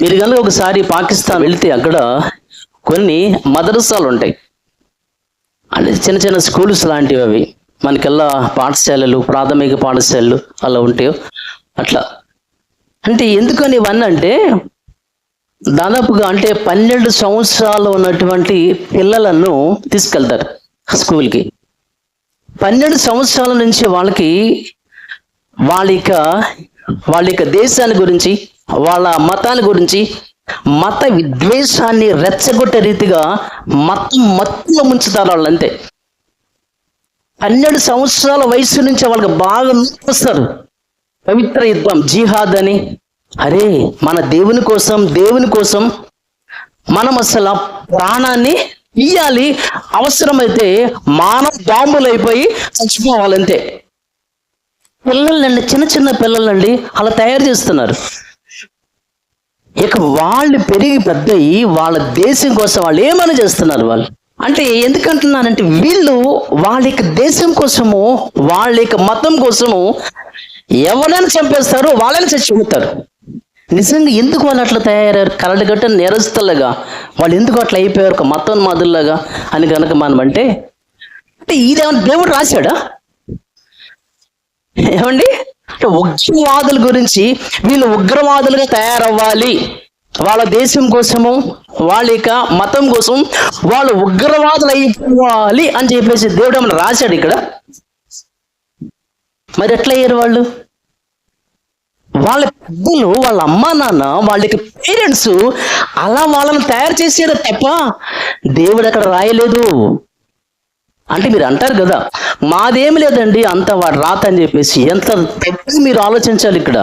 మీరు కనుక ఒకసారి పాకిస్తాన్ వెళితే అక్కడ కొన్ని మదరసాలు ఉంటాయి. అంటే చిన్న చిన్న స్కూల్స్ లాంటివి అవి. మనకెల్లా పాఠశాలలు ప్రాథమిక పాఠశాలలు అలా ఉంటాయో. అట్లా. అంటే ఎందుకని ఇవన్నీ అంటే దాదాపుగా అంటే పన్నెండు సంవత్సరాలు ఉన్నటువంటి పిల్లలను తీసుకెళ్తారు స్కూల్కి. పన్నెండు సంవత్సరాల నుంచి వాళ్ళకి వాళ్ళ యొక్క వాళ్ళ యొక్క దేశాన్ని గురించి వాళ్ళ మతాన్ని గురించి మత విద్వేషాన్ని రెచ్చగొట్టే రీతిగా మతం మత్తులో ముంచుతారు వాళ్ళు అంతే పన్నెండు సంవత్సరాల వయసు నుంచి వాళ్ళకి బాగా వస్తారు పవిత్ర యుద్ధం జిహాద్ అని. అరే మన దేవుని కోసం దేవుని కోసం మనం అసలు ప్రాణాన్ని ఇయ్యాలి. అవసరమైతే మానవ బాంబులు చచ్చిపోవాలంతే. పిల్లలండి చిన్న చిన్న పిల్లలండి అలా తయారు చేస్తున్నారు. ఇక వాళ్ళు పెరిగి పెద్దయి వాళ్ళ దేశం కోసం వాళ్ళు ఏమైనా చేస్తున్నారు వాళ్ళు? అంటే ఎందుకంటున్నానంటే వీళ్ళు వాళ్ళ యొక్క దేశం కోసము వాళ్ళ యొక్క మతం కోసము ఎవరైనా చంపేస్తారు వాళ్ళని చచ్చిపోతారు నిజంగా ఎందుకు వాళ్ళు అట్లా తయారయ్యారు? కరడుగట్ట నేరస్తులుగా వాళ్ళు ఎందుకు అట్లా అయిపోయారు? ఒక మతం మాదిరిలాగా అని కనుక మనం అంటే అంటే ఇదేమన్నా దేవుడు రాశాడా? ఏమండి? ఉగ్రవాదుల గురించి వీళ్ళు ఉగ్రవాదులుగా తయారవ్వాలి. వాళ్ళ దేశం కోసము వాళ్ళ యొక్క మతం కోసం వాళ్ళు ఉగ్రవాదులు అయిపోవాలి అని చెప్పేసి దేవుడు ఏమన్నా రాశాడు ఇక్కడ? మరి ఎట్లా అయ్యారు వాళ్ళు? వాళ్ళ పెద్దలు వాళ్ళ అమ్మా నాన్న వాళ్ళకి పేరెంట్స్ అలా వాళ్ళని తయారు చేసారు తప్ప దేవుడు అక్కడ రాయలేదు. అంటే మీరు అంటారు కదా మాదేమి లేదండి అంత వాడు రాత అని చెప్పేసి ఎంత తప్పు మీరు ఆలోచించాలి ఇక్కడ?